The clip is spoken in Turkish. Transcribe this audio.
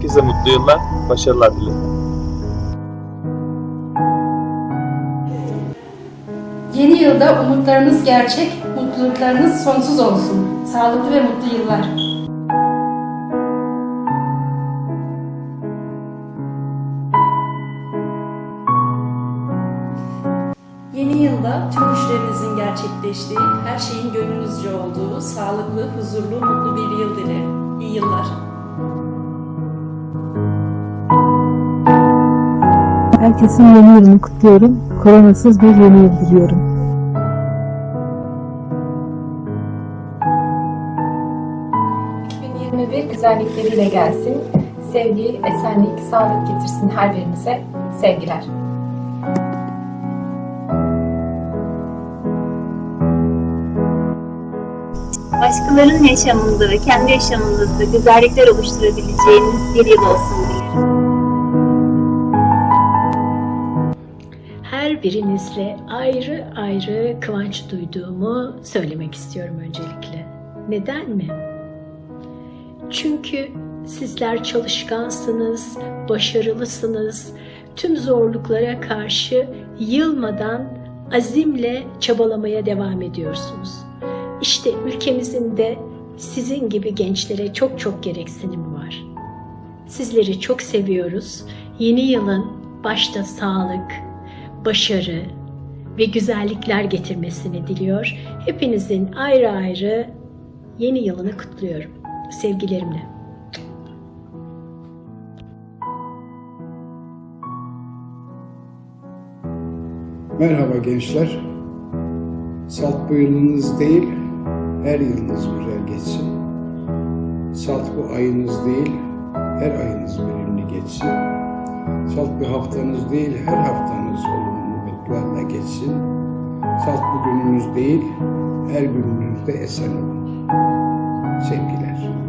Herkese mutlu yıllar, başarılar dilerim. Yeni yılda umutlarınız gerçek, mutluluklarınız sonsuz olsun. Sağlıklı ve mutlu yıllar. Yeni yılda tüm işlerinizin gerçekleştiği, her şeyin gönlünüzce olduğu, sağlıklı, huzurlu, mutlu bir yıl dilerim. İyi yıllar. Herkesin yeni yılını kutluyorum. Koronasız bir yeni yıl diliyorum. güzellikleriyle gelsin. Sevgi, esenlik, sağlık getirsin her birimize. Sevgiler. başkalarının yaşamında ve kendi yaşamınızda güzellikler oluşturabileceğiniz bir yıl olsun birinizle ayrı ayrı kıvanç duyduğumu söylemek istiyorum öncelikle. Neden mi? Çünkü sizler çalışkansınız, başarılısınız. Tüm zorluklara karşı yılmadan azimle çabalamaya devam ediyorsunuz. İşte ülkemizin de sizin gibi gençlere çok çok gereksinimi var. Sizleri çok seviyoruz. Yeni yılın başta sağlık, başarı ve güzellikler getirmesini diliyor. Hepinizin ayrı ayrı yeni yılını kutluyorum. Sevgilerimle. Merhaba gençler. Salt bu yılınız değil, her yılınız güzel geçsin. Salt bu ayınız değil, her ayınız verimli geçsin. Salt bir haftanız değil, her haftanız geçsin. Salt bu gününüz değil, her gününüzde esen olun. Sevgiler.